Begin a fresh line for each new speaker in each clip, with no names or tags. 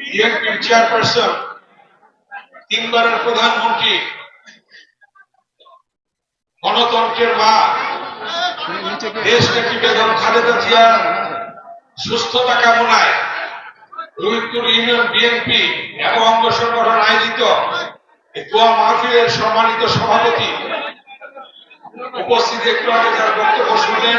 বিএনপির চেয়ারপারসন তিনবারের প্রধানমন্ত্রী, গণতন্ত্রের মা দেশ নেত্রী বেগম খালেদা জিয়ার সুস্থতা কামনায় রহিমপুর ইউনিয়ন বিএনপি এবং অঙ্গ সংগঠন আয়োজিত দোয়া মাহফিলের সম্মানিত সভাপতি উপস্থিত একটু আগে যারা বক্তব্য শুনলেন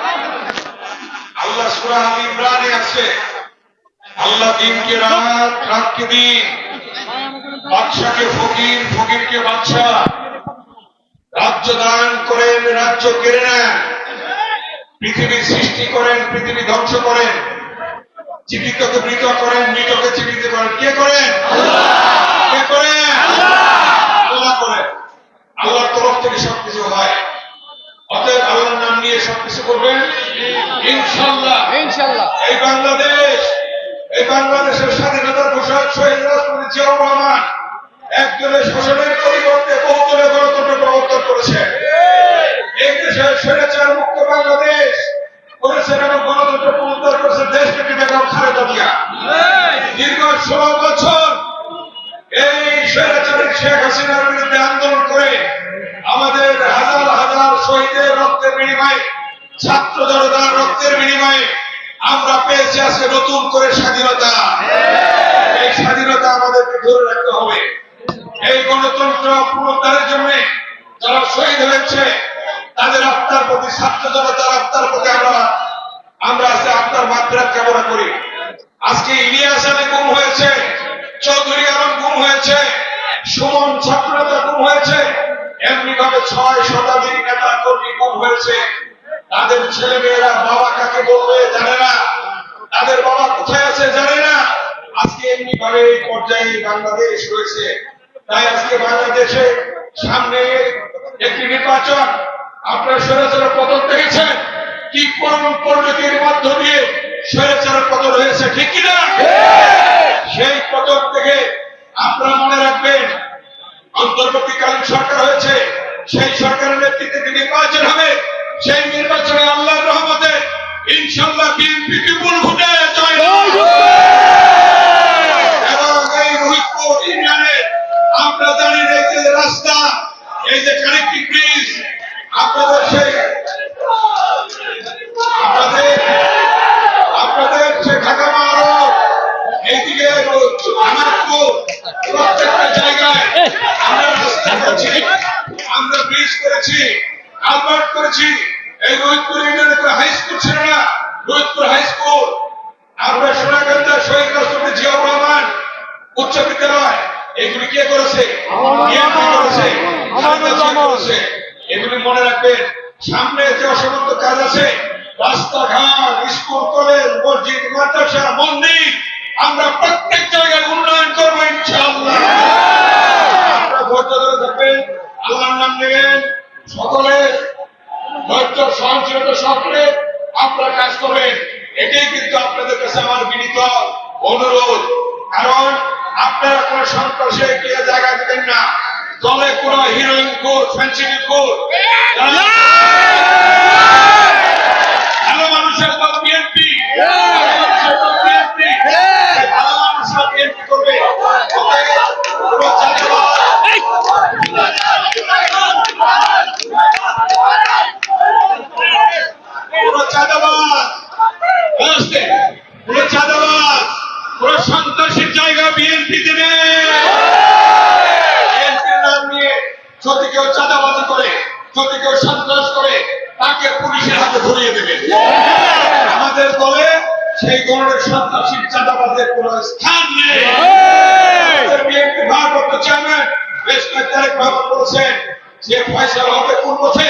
আল্লাহ আল ইমরানে আছে। আল্লাহ দিনকে রাত, রাতকে দিন। বাদশাকে ফকির, ফকিরকে বাদশা। রাজ্য দান করেন, রাজ্য কেড়ে নেন। পৃথিবী সৃষ্টি করেন, পৃথিবী ধ্বংস করেন। জীবিতকে মৃত করেন, মৃতকে জীবিত করেন। কে করেন? কে করেন? আল্লাহ করেন। আল্লাহর তরফ থেকে সবকিছু হয়। অতএব আল্লাহর নাম নিয়ে সবকিছু করবেন? ইনশাল্লাহ।
ইনশাল্লাহ।
এই বাংলাদেশ এই বাংলাদেশের স্বাধীনতার ঘোষক শহীদ রাষ্ট্রপতি জিয়াউর রহমান একজনের শাসনের আজকে নতুন করে স্বাধীনতা। এই স্বাধীনতা আমাদেরকে ধরে রাখতে হবে। এই গণতন্ত্র পুনরুদ্ধারের জন্য যারা শহীদ হয়েছে, তাদের আত্মার প্রতি ছাত্র জনতার আত্মার প্রতি আমরা আমরা আজকে আত্মার মাত্রা কামনা করি। আজকে ইলিয়াস আলী গুম হয়েছে, চৌধুরী আলম গুম হয়েছে, সুমন ছাত্রনেতা গুম হয়েছে এমনি ভাবে ছয় শতাধিক নেতা কর্মী গুম হয়েছে। তাদের ছেলে মেয়েরা বাবা কাকে বলবে জানে না তাদের বাবা কোথায় আছে জানে না আজকে এই পর্যায়ে বাংলাদেশ রয়েছে। তাই আজকে বাংলাদেশে সামনে একটি নির্বাচন আপনারা স্বৈরাচারের পতন দেখেছেন? কি করুণ পরিণতির মধ্য দিয়ে স্বৈরাচারের পতন হয়েছে, ঠিক কিনা সেই পতন থেকে আপনারা মনে রাখবেন, অন্তর্বর্তীকালীন সরকার হয়েছে, সেই সরকারের নেতৃত্বে নির্বাচন হবে, সেই এই যে কানেক্টিং ব্রিজ আপনাদের সেই আপনাদের আপনাদের সে ঢাকা মহারোড এইদিকে আমারপুর প্রত্যেকটা জায়গায় আমরা রাস্তা করেছি। আমরা ব্রিজ করেছি, আলবার্ট করেছি। এই রোহিতপুর ইউনিয়নে কোনো হাই স্কুল ছিল না। রোহিতপুর হাই স্কুল আমরা সোনাকান্দা শহীদ রাষ্ট্রপতি জিয়াউর রহমান উচ্চ বিদ্যালয় এগুলি কে করেছে? করেছে? করেছে এগুলি মনে রাখবেন সামনে যে অসমাপ্ত কাজ আছে রাস্তাঘাট স্কুল কলেজ মসজিদ মাদ্রাসা মন্দির আমরা প্রত্যেক জায়গায় উন্নয়ন করব ইনশাআল্লাহ। আপনারা ধৈর্য ধরে থাকবেন আল্লাহর নাম নেবেন সকলে ধৈর্য সহনশীলতা সকলে আপনারা কাজ করবেন। এটাই কিন্তু আপনাদের কাছে আমার বিনীত অনুরোধ। কারণ আপনারা কোন সন্ত্রাসে গিয়ে জায়গা দেবেন না। দলে কোন হিরোইন কোর ফ্যান্সিং কোর ভালো মানুষের দল বিএনপি ভালো মানুষের বিএনপি করবে অতএব কোনো চাঁদাবাজ কোন চাঁদাবাজ বুঝতে কোন চাঁদাবাজ কোন সন্ত্রাসীর জায়গা বিএনপি দেবে বিএনপির নাম নিয়ে যদি কেউ চাঁদাবাজি করে, যদি কেউ সন্ত্রাস করে, তাকে পুলিশের হাতে ধরিয়ে দেবে। আমাদের দলে সেই ধরনের সন্ত্রাসীর চাঁদাবাজের কোন স্থান নেই। ভারপ্রাপ্ত চেয়ারম্যান বেশ কয়েক তারিখ ভাবে বলেছেন যে ফয়সালা হবে কোন পথে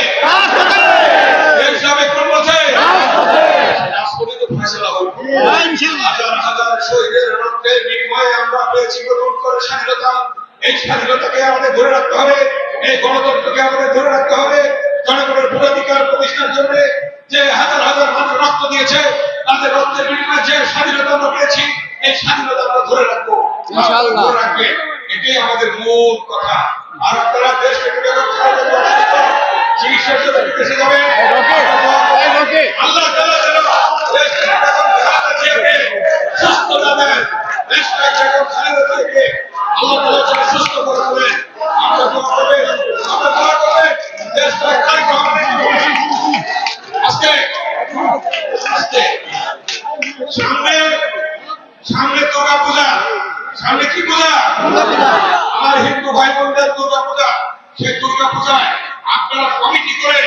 এই স্বাধীনতাকে আমাদের ধরে রাখতে হবে। এই গণতন্ত্রকে আমাদের ধরে রাখতে হবে। জনগণের ভোটাধিকার প্রতিষ্ঠার জন্য যে হাজার হাজার মানুষ রক্ত দিয়েছে তাদের রক্তের বিনিময়ে যে স্বাধীনতা আমরা পেয়েছি এই স্বাধীনতা আমরা ধরে রাখব। ধরে রাখবে। এটাই আমাদের মূল কথা। আর আপনারা দেশ থেকে বেগম খালেদা জিয়া অসুস্থ, চিকিৎসার জন্য বিদেশে যাবেন। আল্লাহ তাআলা যেন দেশ থেকে বেগম খালেদা জিয়াকে সুস্থতা দেন দেশ থেকে বেগম খালেদা জিয়াকে আল্লাহ পূজায় আপনারা কমিটি করে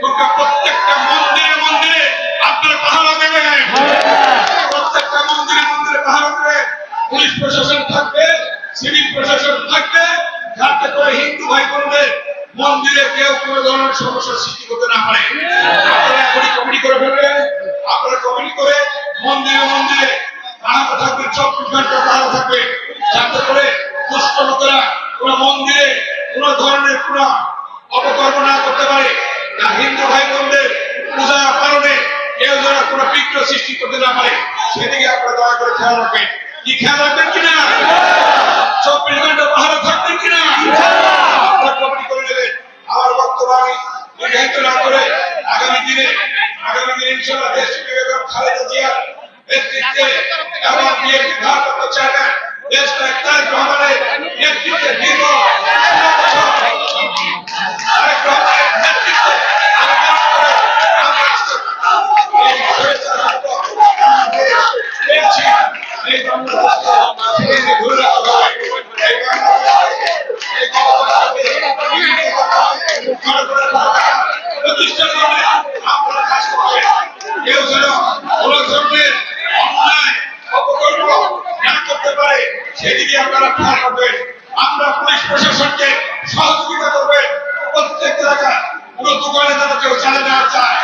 দুর্গা প্রত্যেকটা মন্দিরে মন্দিরে আপনারা পাহারা দেবেন। প্রত্যেকটা মন্দিরে মন্দিরে পাহারা দেবেন। পুলিশ প্রশাসন থাকবে, সিভিল প্রশাসন থাকবে, যাতে করে হিন্দু ভাই বোনদের মন্দিরে কেউ কোনো ধরনের সমস্যার সৃষ্টি করতে না পারে। আপনারা কমিটি করে ফেলবেন। আপনারা কমিটি করে মন্দিরে মন্দিরে পাহারা থাকবে, চব্বিশ ঘণ্টা পাহারা থাকবে, যাতে করে দুষ্ট লোকেরা কোন মন্দিরে কোন ধরনের কোন অপকর্ম না করতে পারে আর হিন্দু ভাই বোনদের পূজা পালনে কেউ যেন কোন বিঘ্ন সৃষ্টি করতে না পারে, সেদিকে আপনারা দয়া করে খেয়াল রাখবেন। কি খেয়াল রাখবেন কিনা? চব্বিশ ঘণ্টা পাহারা থাকবেন কিনা? কমিটি করে নেবেন। আমার বক্তব্য আমি দীর্ঘায়িত না করে আগামী দিনে আগামী দিনে ইনশাআল্লাহ দেশ বেগম খালেদা জিয়া নেতৃত্বে এবং বিএনপি ভারপ্রাপ্ত চেয়ারম্যান দেশ রহমানের নেতৃত্বে দীর্ঘ Oh, God. দোকানে যেন কেউ চালে না চায়।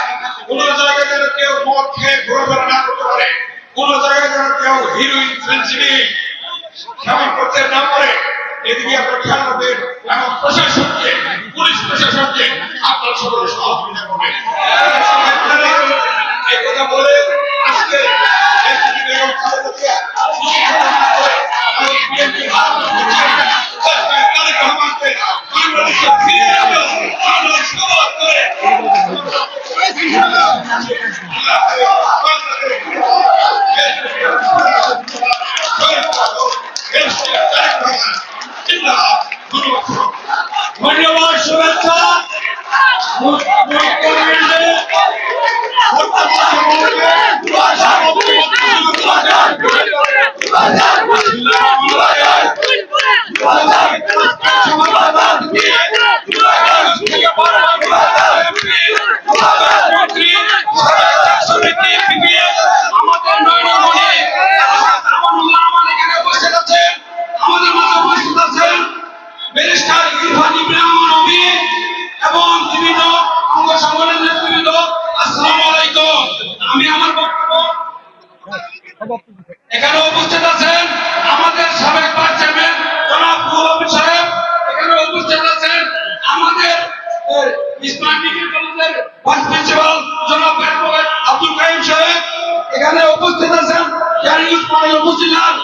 কোন জায়গায় যেন কেউ মদ খেয়ে ঘোরাফেরা না করতে পারে। কোন জায়গায় যেন কেউ হিরোইন ফেন্সিডিং স্বামী করতে না পারে। এদিকে আপনার খেয়াল রাখবেন এবং প্রশাসনকে, পুলিশ প্রশাসনকে আপনার সকলে সহযোগিতা করবেন।
ভাইস প্রিন্সিপাল জনাব আব্দুল কাইম সাহেব। এখানে উপস্থিত আছেন জানিউস মডেল উপজেলার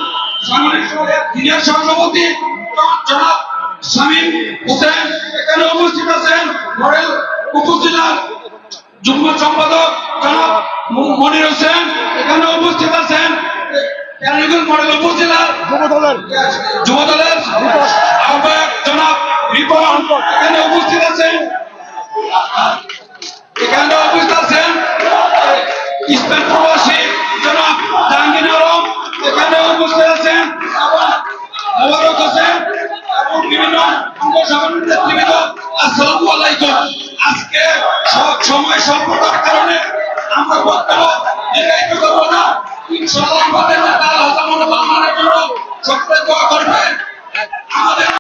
সাংগঠনিক সিনিয়র সভাপতি জনাব শামীম হোসেন। এখানে উপস্থিত আছেন মডেল উপজেলার যুগ্ম সম্পাদক জনাব মনির হোসেন। এখানে উপস্থিত আছেন কেরানীগঞ্জ মডেল উপজেলার যুব দলের আহ্বায়ক জনাব রিপন। এখানে উপস্থিত আছেন এখানে উপস্থিত আছেন স্পেন প্রবাসী জনাব জাহাঙ্গীর বিভিন্ন অঙ্গ সংগঠনের নেতৃবৃন্দ আজকে স- সময় স্বল্পতার কারণে আমরা বক্তব্য দীর্ঘায়িত করব না। ইনশাআল্লাহ আমাদের নেতা আল্লাহ তাআলা আমাদের জন্য আমাদের